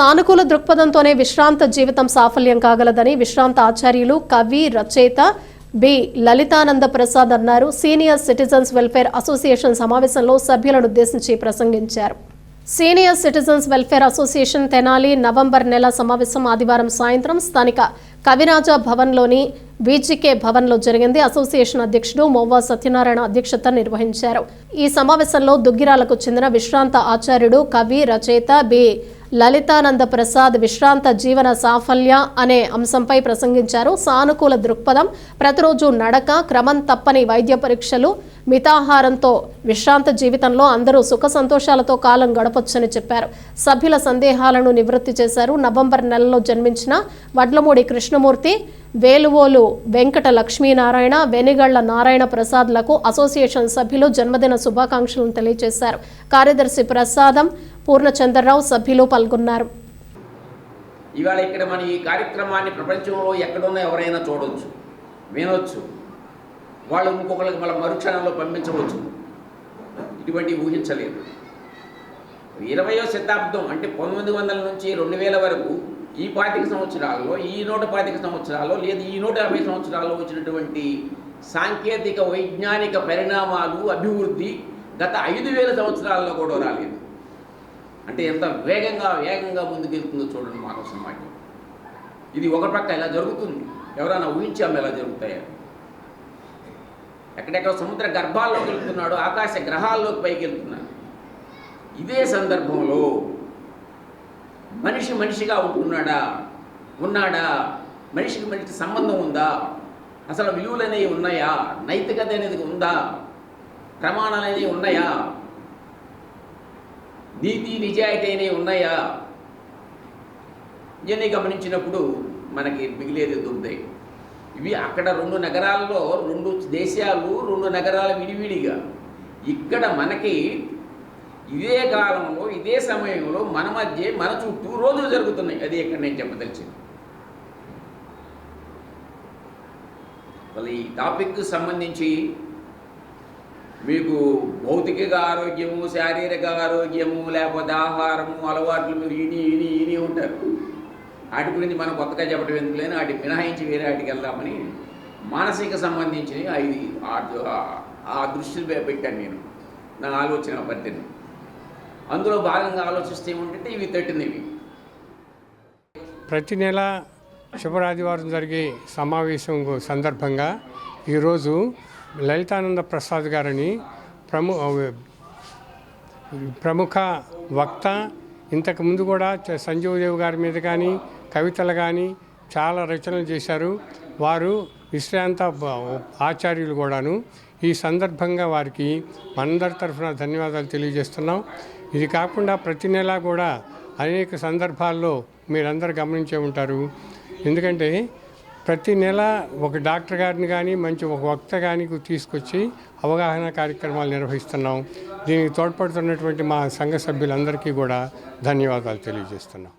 సానుకూల దృక్పథంతోనే విశ్రాంత జీవితం సాఫల్యం కాగలదని విశ్రాంత ఆచార్యులు కవి రచయిత బి. లలితానంద ప్రసాద్ అన్నారు. సీనియర్ సిటిజన్స్ వెల్ఫేర్ అసోసియేషన్ సమావేశంలో సభ్యులను ఉద్దేశించి ప్రసంగించారు. Senior citizens welfare association Tenali November నెల సమావేశం ఆదివారం సాయంత్రం స్థానిక కవిరాజా భవన్లోని బీజీకే భవన్లో జరిగింది. అసోసియేషన్ అధ్యక్షుడు మోవా సత్యనారాయణ అధ్యక్షత నిర్వహించారు. ఈ సమావేశంలో దుగ్గిరాలకు చెందిన విశ్రాంత ఆచార్యుడు కవి రచయిత బి. లలితానంద ప్రసాద్ విశ్రాంత జీవన సాఫల్య అనే అంశంపై ప్రసంగించారు సానుకూల దృక్పథం ప్రతిరోజు నడక క్రమం తప్పని వైద్య పరీక్షలు మితాహారంతో విశ్రాంత జీవితంలో అందరూ సుఖ సంతోషాలతో కాలం గడపొచ్చని చెప్పారు. సభ్యుల సందేహాలను నివృత్తి చేశారు. నవంబర్ నెలలో జన్మించిన వడ్లమూడి కృష్ణమూర్తి వేలువోలు వెంకట లక్ష్మీనారాయణ వెనిగళ్ళ నారాయణ ప్రసాద్లకు అసోసియేషన్ సభ్యులు జన్మదిన శుభాకాంక్షలను తెలియజేశారు. కార్యదర్శి ప్రసాదం పూర్ణచంద్రరావు సభ్యులు పాల్గొన్నారు. ఇవాళ ఇక్కడ మన ఈ కార్యక్రమాన్ని ప్రపంచంలో ఎక్కడున్నా ఎవరైనా చూడవచ్చు వినొచ్చు. వాళ్ళు ఇంకొకరికి మళ్ళీ మరుక్షణంలో పంపించవచ్చు. ఇటువంటి ఊహించలేదు ఇరవయో శతాబ్దం అంటే పంతొమ్మిది వందల నుంచి రెండు వేల వరకు ఈ పాతిక సంవత్సరాల్లో ఈ నూట పాతిక సంవత్సరాల్లో లేదా ఈ నూట యాభై సంవత్సరాల్లో వచ్చినటువంటి సాంకేతిక వైజ్ఞానిక పరిణామాలు అభివృద్ధి గత ఐదు వేల సంవత్సరాల్లో కూడా రాలేదు. అంటే ఎంత వేగంగా వేగంగా ముందుకెళ్తుందో చూడండి మానవ సమాజం. ఇది ఒక పక్క ఇలా జరుగుతుంది? ఎవరైనా ఊహించాము ఎలా జరుగుతాయని ఎక్కడెక్కడ సముద్ర గర్భాల్లోకి వెళ్తున్నాడు ఆకాశ గ్రహాల్లోకి పైకి వెళ్తున్నాడు. ఇదే సందర్భంలో మనిషి మనిషిగా ఉంటున్నాడా? ఉన్నాడా? మనిషికి మనిషికి సంబంధం ఉందా? అసలు విలువలు అనేవి ఉన్నాయా? నైతికత అనేది ఉందా? ప్రమాణాలు అనేవి ఉన్నాయా? నీతి నిజాయితీ అనేవి ఉన్నాయా? ఇవన్నీ గమనించినప్పుడు మనకి మిగిలేది దొరుకుతాయి. ఇవి అక్కడ రెండు నగరాల్లో రెండు దేశాలు రెండు నగరాల విడివిడిగా. ఇక్కడ మనకి ఇదే కాలంలో ఇదే సమయంలో మన మధ్య మన చుట్టూ రోజులు జరుగుతున్నాయి. అది ఇక్కడ నేను చెప్పదలిచింది. అసలు ఈ టాపిక్కి సంబంధించి మీకు భౌతిక ఆరోగ్యము శారీరక ఆరోగ్యము లేకపోతే ఆహారము అలవాట్లు మీరు ఇని ఇని ఇని ఉంటారు. వాటి గురించి మనం కొత్తగా చెప్పడం ఎందుకు లేని వాటి మినహాయించి వేరే వాటికి వెళ్దామని మానసిక సంబంధించినవి ఐదు ఆ- ఆ దృష్టిని పెట్టాను నేను. నా ఆలోచన పరిధిని అందులో భాగంగా ఆలోచిస్తే ఏమిటంటే ఇవి తట్టినవి. ప్రతి నెల శుభరాదివారం జరిగే సమావేశం సందర్భంగా ఈరోజు లలితానంద ప్రసాద్ గారిని ప్రము ప్రముఖ వక్త ఇంతకు ముందు కూడా సంజీవ్ దేవ్ గారి మీద కానీ కవితలు కానీ చాలా రచనలు చేశారు. వారు విశ్రాంత ఆచార్యులు కూడాను. ఈ సందర్భంగా వారికి మనందరి తరఫున ధన్యవాదాలు తెలియజేస్తున్నాం. ఇది కాకుండా ప్రతి నెలా కూడా అనేక సందర్భాల్లో మీరందరూ గమనించే ఉంటారు. ఎందుకంటే ప్రతి నెల ఒక డాక్టర్ గారిని కానీ మంచి ఒక వక్త కానీ తీసుకొచ్చి అవగాహన కార్యక్రమాలు నిర్వహిస్తున్నాం. దీనికి తోడ్పడుతున్నటువంటి మా సంఘ సభ్యులందరికీ కూడా ధన్యవాదాలు తెలియజేస్తున్నాం.